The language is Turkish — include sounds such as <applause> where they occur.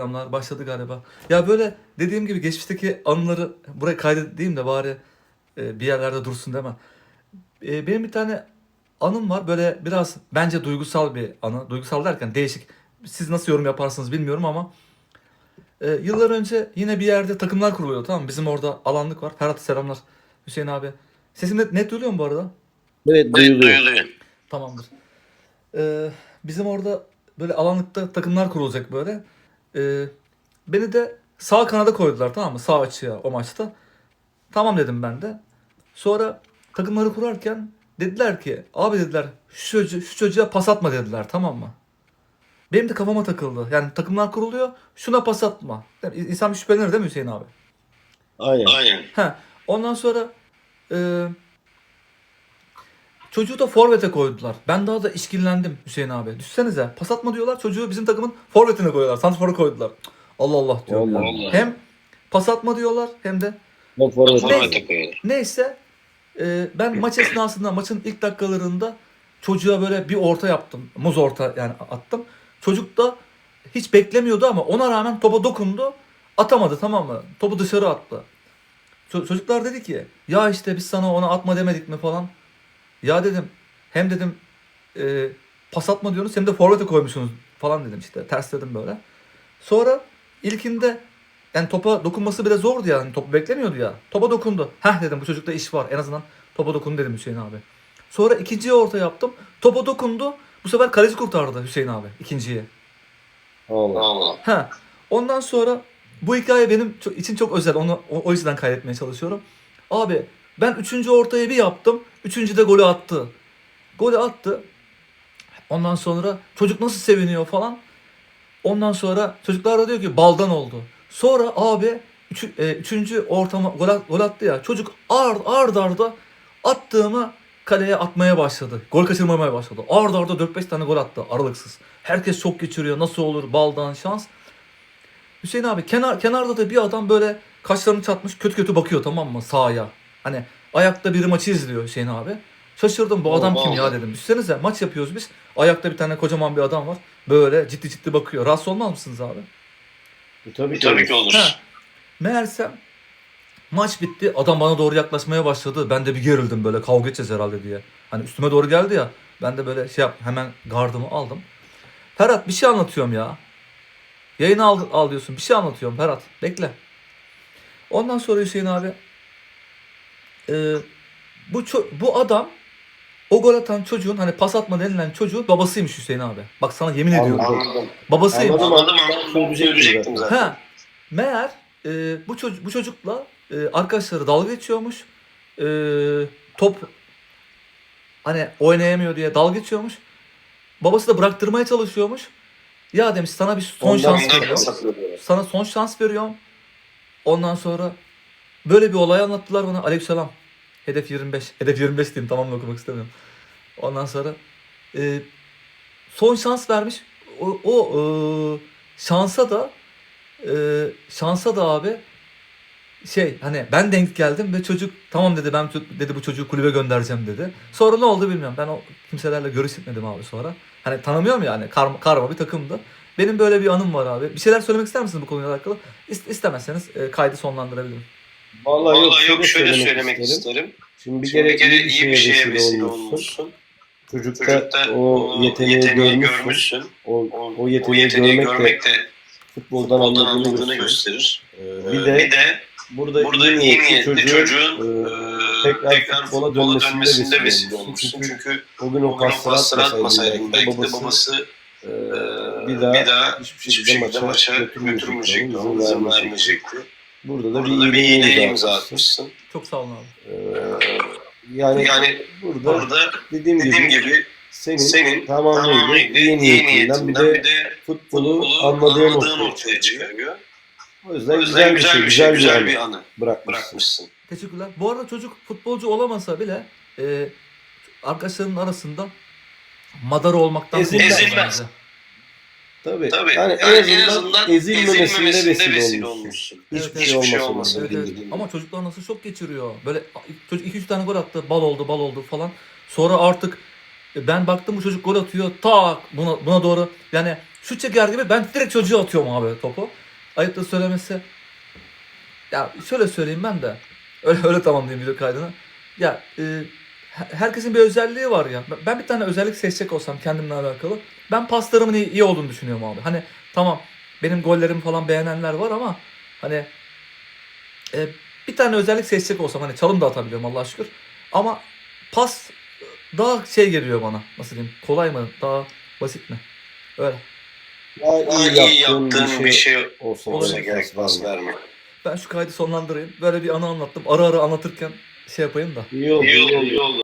Selamlar başladı galiba. Ya böyle dediğim gibi geçmişteki anıları buraya kaydedeyim de bari e, bir yerlerde dursun değil mi? E, benim bir tane anım var böyle biraz bence duygusal bir anı. Duygusal derken değişik. Siz nasıl yorum yaparsınız bilmiyorum ama e, yıllar önce yine bir yerde takımlar kuruluyor tamam mı? Bizim orada alanlık var. Ferhat selamlar. Hüseyin abi. Sesim net, net duyuluyor mu bu arada? Evet duyuluyor. Tamamdır. Ee, bizim orada böyle alanlıkta takımlar kurulacak böyle. Ee, beni de sağ kanada koydular tamam mı? Sağ açıya o maçta. Tamam dedim ben de. Sonra takımları kurarken dediler ki abi dediler şu, çocuğu, şu çocuğa pas atma dediler tamam mı? Benim de kafama takıldı. Yani takımlar kuruluyor şuna pas atma. Yani İnsan şüphelenir değil mi Hüseyin abi? Aynen. Aynen. He. Ondan sonra e, çocuğu da forvete koydular. Ben daha da işkillendim Hüseyin abi. Düşsenize. Pas atma diyorlar. Çocuğu bizim takımın forvetine koyuyorlar. Santrfor'a koydular. Allah Allah diyorum. Allah. Allah. Hem pas atma diyorlar hem de Bak forvet. Ne? Forvet koyuyorlar. neyse e, ben maç esnasında maçın ilk dakikalarında çocuğa böyle bir orta yaptım. Muz orta yani attım. Çocuk da hiç beklemiyordu ama ona rağmen topa dokundu. Atamadı tamam mı? Topu dışarı attı. Ço- çocuklar dedi ki ya işte biz sana ona atma demedik mi falan. Ya dedim hem dedim e, pas atma diyorsunuz hem de forvete koymuşsunuz falan dedim işte tersledim böyle. Sonra ilkinde yani topa dokunması bile zordu yani topu beklemiyordu ya. Topa dokundu. Heh dedim bu çocukta iş var en azından topa dokundu dedim Hüseyin abi. Sonra ikinciye orta yaptım. Topa dokundu. Bu sefer kaleci kurtardı Hüseyin abi ikinciyi. Allah. Allah. Ha. Ondan sonra bu hikaye benim çok, için çok özel. Onu o, o yüzden kaydetmeye çalışıyorum. Abi ben üçüncü ortayı bir yaptım. Üçüncü de golü attı. Golü attı. Ondan sonra çocuk nasıl seviniyor falan. Ondan sonra çocuklar da diyor ki baldan oldu. Sonra abi üç, e, üçüncü ortama gol, at- gol attı ya. Çocuk ard ard arda attığımı kaleye atmaya başladı. Gol kaçırmamaya başladı. Ard arda 4-5 tane gol attı aralıksız. Herkes çok geçiriyor. Nasıl olur baldan şans. Hüseyin abi kenar kenarda da bir adam böyle kaşlarını çatmış kötü kötü bakıyor tamam mı sahaya. Hani ayakta biri maçı izliyor Hüseyin abi. Şaşırdım bu adam Allah kim ya dedim. Düşünsenize maç yapıyoruz biz. Ayakta bir tane kocaman bir adam var. Böyle ciddi ciddi bakıyor. Rahatsız olmaz mısınız abi? E, tabii, Tabii ki olur. Ha. Meğersem maç bitti. Adam bana doğru yaklaşmaya başladı. Ben de bir gerildim böyle kavga edeceğiz herhalde diye. Hani üstüme doğru geldi ya. Ben de böyle şey yap hemen gardımı aldım. Ferhat bir şey anlatıyorum ya. Yayını al, al diyorsun. Bir şey anlatıyorum Ferhat. Bekle. Ondan sonra Hüseyin abi e, bu ço- bu adam o gol atan çocuğun hani pas atma denilen çocuğun babasıymış Hüseyin abi. Bak sana yemin ediyorum. Anladım. Babasıymış. Anladım. Anladım anladım. Söyleyecektim zaten. Ha, meğer e, bu çocuk bu çocukla e, arkadaşları dalga geçiyormuş. E, top hani oynayamıyor diye dalga geçiyormuş. Babası da bıraktırmaya çalışıyormuş. Ya demiş sana bir son Ondan şans veriyorum. Sana son şans veriyorum. Ondan sonra böyle bir olay anlattılar bana. Aleykümselam. Hedef 25. <laughs> Hedef 25 diyeyim tamamını okumak istemiyorum. Ondan sonra e, son şans vermiş. O, o e, şansa da e, şansa da abi şey hani ben denk geldim ve çocuk tamam dedi ben dedi bu çocuğu kulübe göndereceğim dedi. Sonra ne oldu bilmiyorum. Ben o kimselerle görüşmedim abi sonra. Hani tanımıyorum yani karma, karma bir takımdı. Benim böyle bir anım var abi. Bir şeyler söylemek ister misiniz bu konuyla alakalı? İst, istemezseniz e, kaydı sonlandırabilirim. Vallahi, Vallahi yok şöyle şöyle söylemek isterim. isterim. Şimdi bir kere iyi bir şeye vesile vesile olmuşsun. Çocukta, Çocukta o yeteneği, görmüşsün. görmüşsün. O, O, o yeteneği, görmek, görmek de futboldan futboldan anladığını gösterir. gösterir. Ee, bir de bir de burada, burada iyi niyetli çocuğun, çocuğun e, e, tekrar, tekrar futbola dönmesinde, dönmesinde vesile olmuşsun. Çünkü Çünkü o gün o pasları belki de de babası, e, bir daha, bir daha hiçbir şekilde maça götürmeyecekti, izin vermeyecekti. Burada da Burada bir iyiliğe imza atmışsın. atmışsın. Çok sağ olun abi. Ee, yani, Yani burada, Burada dediğim, dediğim gibi, gibi senin, senin tamamıyla iyi niyetinden bir de bir de futbolu, futbolu anladığın ortaya çıkıyor. O yüzden O güzel, yüzden şey, güzel bir şey, güzel, güzel bir bir anı bırakmışsın. bırakmışsın. Teşekkürler. Bu arada çocuk futbolcu olamasa bile e, arkadaşlarının arasında madara olmaktan Ezilmez. Ezilmez. Tabii. Tabii. Yani, Yani en azından, ezilmemesinde vesile, vesile olmuşsun. olmuşsun. Hiçbir Evet, şey hiçbir şey olmasın. olmasın. Evet, evet. Ama çocuklar nasıl şok geçiriyor. Böyle çocuk 2-3 tane gol attı. Bal oldu, bal oldu falan. Sonra artık e, ben baktım bu çocuk gol atıyor. Tak buna buna doğru yani şut çeker gibi ben direkt çocuğa atıyorum abi topu. Ayıp da söylemesi. Ya şöyle söyleyeyim ben de. Öyle öyle tamamlayayım video kaydını. Ya e, herkesin bir özelliği var ya. Ben- bir tane özellik seçecek olsam kendimle alakalı. Ben paslarımın iyi, iyi olduğunu düşünüyorum abi. Hani tamam benim gollerimi falan beğenenler var ama hani e, bir tane özellik seçecek olsam hani çalım da atabiliyorum Allah'a şükür. Ama pas daha şey geliyor bana. Nasıl diyeyim? Kolay mı? Daha basit mi? Öyle. Daha Daha iyi yaptığın bir şey olsa, olsa gerek pas verme. Ben şu kaydı sonlandırayım. Böyle bir anı anlattım. Ara ara anlatırken şey yapayım da. İyi oldu. İyi iyi oldu. iyi oldu.